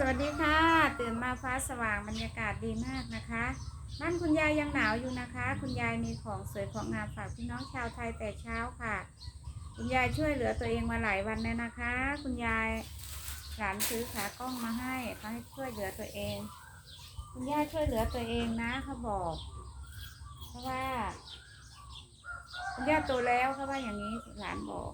สวัสดีค่ะ ตื่นมาฟ้าสว่างบรรยากาศดีมากนะคะบ้านคุณยายยังหนาวอยู่นะคะ คุณยายมีของสวยของงามฝากพี่น้องชาวไทยแต่เช้าค่ะ คุณยายช่วยเหลือตัวเองมาหลายวันแล้วนะคะ คุณยายหลานซื้อขากล้องมาให้เขาให้ช่วยเหลือตัวเอง คุณยายช่วยเหลือตัวเองนะเขาบอก เพราะว่า คุณย่าโตแล้วเขาว่าอย่างนี้หลานบอก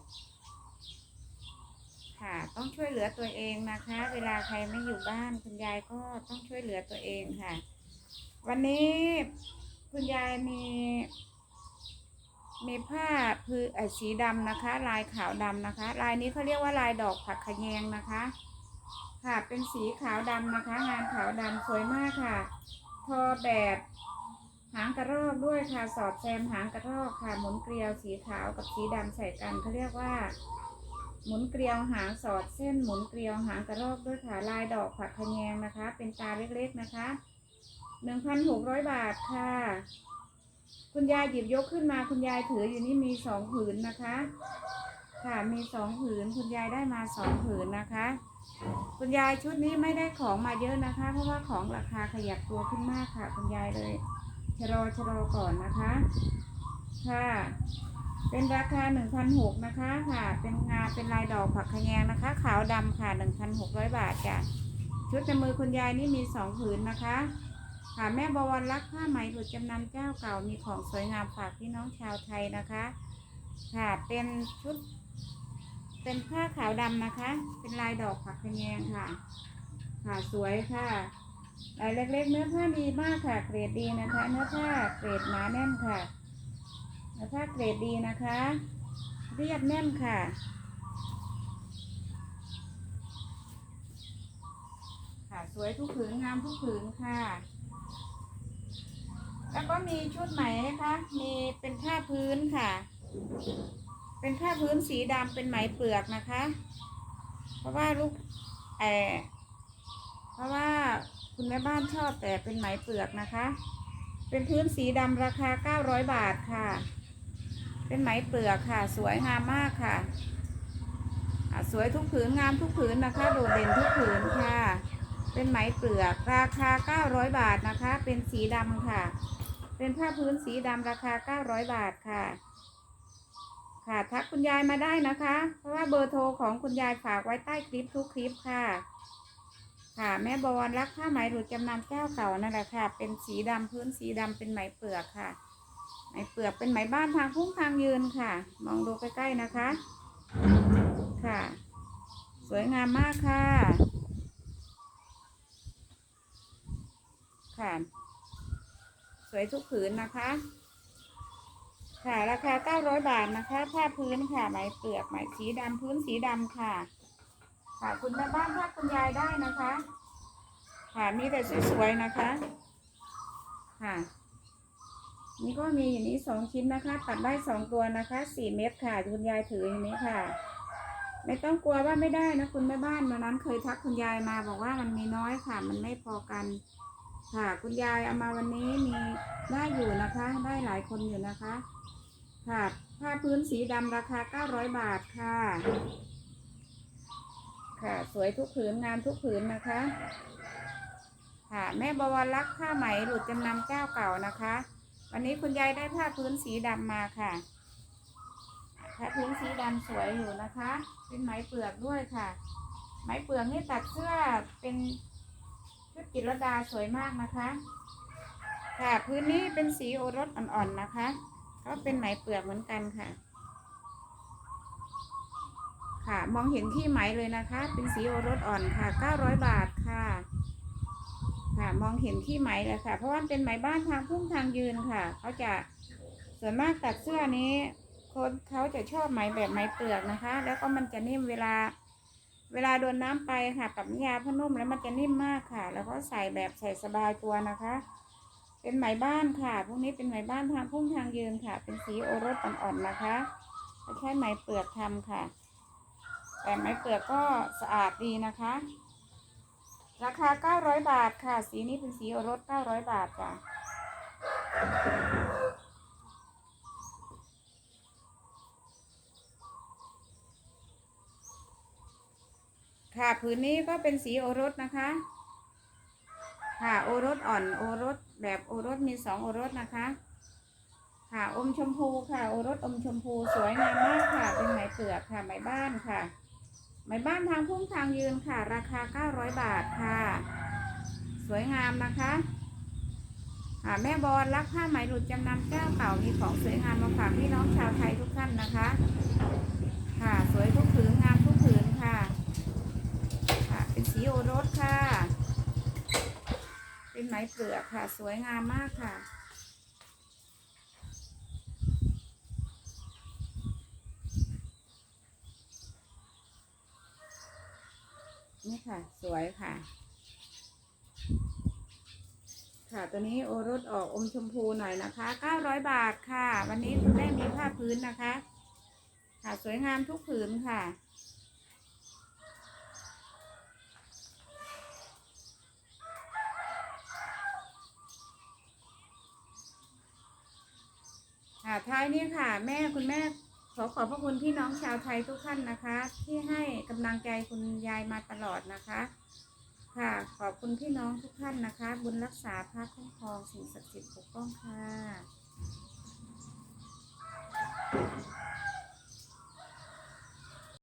ค่ะ ต้องช่วยเหลือตัวเองนะคะ เวลาใครไม่อยู่บ้าน คุณยายก็ต้องช่วยเหลือตัวเองค่ะ วันนี้คุณยายมี มีผ้าพื้นเอ่อสีดำนะคะ ลายขาวดำนะคะ ลายนี้เขาเรียกว่าลายดอกผักขแยงนะคะ ค่ะเป็นสีขาวดำนะคะ งานขาวดำสวยมากค่ะ ทอแบบหางกระรอกด้วยค่ะ สอดแซมหางกระรอกค่ะ หมุนเกลียวสีขาวกับสีดำใส่กันเขาเรียกว่า หมุนเกลียวหางสอดเส้นหมุนเกลียวหางกระรอกด้วยค่ะลายดอกผักขแยงนะคะ เป็นตาเล็กๆนะคะหนึ่งพันหกร้อยบาทค่ะ คุณยายหยิบยกขึ้นมาคุณยายถืออยู่นี่มีสองผืนนะคะ ค่ะมีสองผืนคุณยายได้มาสองผืนนะคะ คุณยายชุดนี้ไม่ได้ของมาเยอะนะคะ เพราะว่าของราคาขยับตัวขึ้นมากค่ะ คุณยายเลยชะลอชะลอก่อนนะคะ ค่ะ เป็นราคา 1,600นะคะค่ะ เป็นงาเป็นลายดอกผักขยงนะคะ ขาวดำค่ะ 1,600 บาทจ้ะชุดในมือคุณยายนี่มีสองผืนนะคะ ค่ะแม่บวรรักผ้าไหมหลุดจำนำเจ้าเก่ามีของสวยงามฝากพี่น้องชาวไทยนะคะ ค่ะเป็นชุด เป็นผ้าขาวดำนะคะ เป็นลายดอกผักขยงค่ะ ค่ะสวยค่ะลายเล็กๆเนื้อผ้าดีมากค่ะ เกรดดีนะคะ เนื้อผ้าเกรดหนาแน่นค่ะ เนื้อผ้าเกรดดีนะคะ เรียบแน่นค่ะ ค่ะสวยทุกผืนงามทุกผืนค่ะ แล้วก็มีชุดไหมนคะ มีเป็นผ้าพื้นค่ะ เป็นผ้าพื้นสีดำเป็นไหมเปลือกนะคะ เพราะว่าลูกเออเพราะว่าคุณแม่บ้านชอบแต่เป็นไหมเปลือกนะคะ เป็นพื้นสีดำราคา 900 บาทค่ะ เป็นไหมเปลือกค่ะ สวยงามมากค่ะ สวยทุกผืนงามทุกผืนนะคะ โดดเด่นทุกผืนค่ะ เป็นไหมเปลือกราคา 900 บาทนะคะ เป็นสีดำค่ะ เป็นผ้าพื้นสีดำราคา 900 บาทค่ะ ค่ะทักคุณยายมาได้นะคะ เพราะว่าเบอร์โทรของคุณยายฝากไว้ใต้คลิปทุกคลิปค่ะ ค่ะแม่บวรรักผ้าไหมหลุดจำนำเจ้าเก่านั่นแหละค่ะ เป็นสีดำพื้นสีดำเป็นไหมเปลือกค่ะ ไหมเปลือกเป็นไหมบ้านทางพุ่งทางยืนค่ะ มองดูใกล้ๆนะคะ ค่ะ สวยงามมากค่ะ ค่ะ สวยทุกผืนนะคะ ค่ะราคา 900 บาทนะคะ ผ้าพื้นค่ะไหมเปลือกไหมสีดำพื้นสีดำค่ะ ค่ะคุณแม่บ้านทักคุณยายได้นะคะ ค่ะมีแต่สวยๆนะคะ ค่ะ นี่ก็มีอย่างนี้สองชิ้นนะคะ ตัดได้สองตัวนะคะสี่เม็ดค่ะคุณยายถืออย่างนี้ค่ะ ไม่ต้องกลัวว่าไม่ได้นะคุณแม่บ้านวันนั้นเคยทักคุณยายมาบอกว่ามันมีน้อยค่ะ มันไม่พอกัน ค่ะ คุณยายเอามาวันนี้มีได้อยู่นะคะ ได้หลายคนอยู่นะคะ ค่ะผ้าพื้นสีดำราคา 900 บาทค่ะ ค่ะ สวยทุกผืนงามทุกผืนนะคะ ค่ะ แม่บวรรักผ้าไหมหลุดจำนำเจ้าเก่านะคะ วันนี้คุณยายได้ผ้าพื้นสีดำมาค่ะ ผ้าพื้นสีดำสวยอยู่นะคะ เป็นไหมเปลือกด้วยค่ะ ไหมเปลือกนี่ตัดเสื้อเป็นชุดจิตรดาสวยมากนะคะ ค่ะพื้นนี้เป็นสีโอรสอ่อนๆนะคะ ก็เป็นไหมเปลือกเหมือนกันค่ะ ค่ะมองเห็นที่ไหมเลยนะคะ เป็นสีโอรสอ่อนค่ะ 900 บาทค่ะ ค่ะมองเห็นที่ไหมเลยค่ะ เพราะว่าเป็นไหมบ้านทางพุ่งทางยืนค่ะเขาจะส่วนมากตัดเสื้อนี้คนเขาจะชอบไหมแบบไหมเปลือกนะคะ แล้วก็มันจะนิ่มเวลา เวลาโดนน้ำไปค่ะกับน้ำยาพนุ่มแล้วมันจะนิ่มมากค่ะ แล้วก็ใส่แบบใส่สบายตัวนะคะ เป็นไหมบ้านค่ะพวกนี้เป็นไหมบ้านทางพุ่งทางยืนค่ะ เป็นสีโอรสอ่อนๆนะคะใช่ไหมเปลือกทำค่ะ แต่ไหมเปลือกก็สะอาดดีนะคะ ราคา 900 บาทค่ะ สีนี้เป็นสีโอรส900 บาทจ้ะค่ะผืนนี้ก็เป็นสีโอรสนะคะ ค่ะโอรสอ่อนโอรสแบบโอรสมีสองโอรสนะคะ ค่ะอมชมพูค่ะโอรสอมชมพูสวยงามมากค่ะ เป็นไหมเปลือกค่ะไหมบ้านค่ะ ไหมบ้านทางพุ่งทางยืนค่ะ ราคา 900 บาทค่ะ สวยงามนะคะค่ะแม่บอลรักผ้าไหมหลุดจำนำเจ้าเก่ามีของสวยงามมาฝากพี่น้องชาวไทยทุกท่านนะคะ ค่ะ สวยทุกผืนงามทุกผืนค่ะ ค่ะ เป็นสีโอรสค่ะ เป็นไหมเปลือกค่ะ สวยงามมากค่ะ นี่ค่ะ สวยค่ะ ค่ะตัวนี้โอรสออกอมชมพูหน่อยนะคะ900บาทค่ะ วันนี้คุณแม่มีผ้าพื้นนะคะ ค่ะสวยงามทุกผืนค่ะค่ะท้ายนี้ค่ะ แม่คุณแม่ ขอขอบพระคุณพี่น้องชาวไทยทุกท่านนะคะ ที่ให้กำลังใจคุณยายมาตลอดนะคะ ค่ะ ขอบคุณพี่น้องทุกท่านนะคะ บุญรักษาพระคุ้มครองสิ่งศักดิ์สิทธิ์ปกป้องค่ะ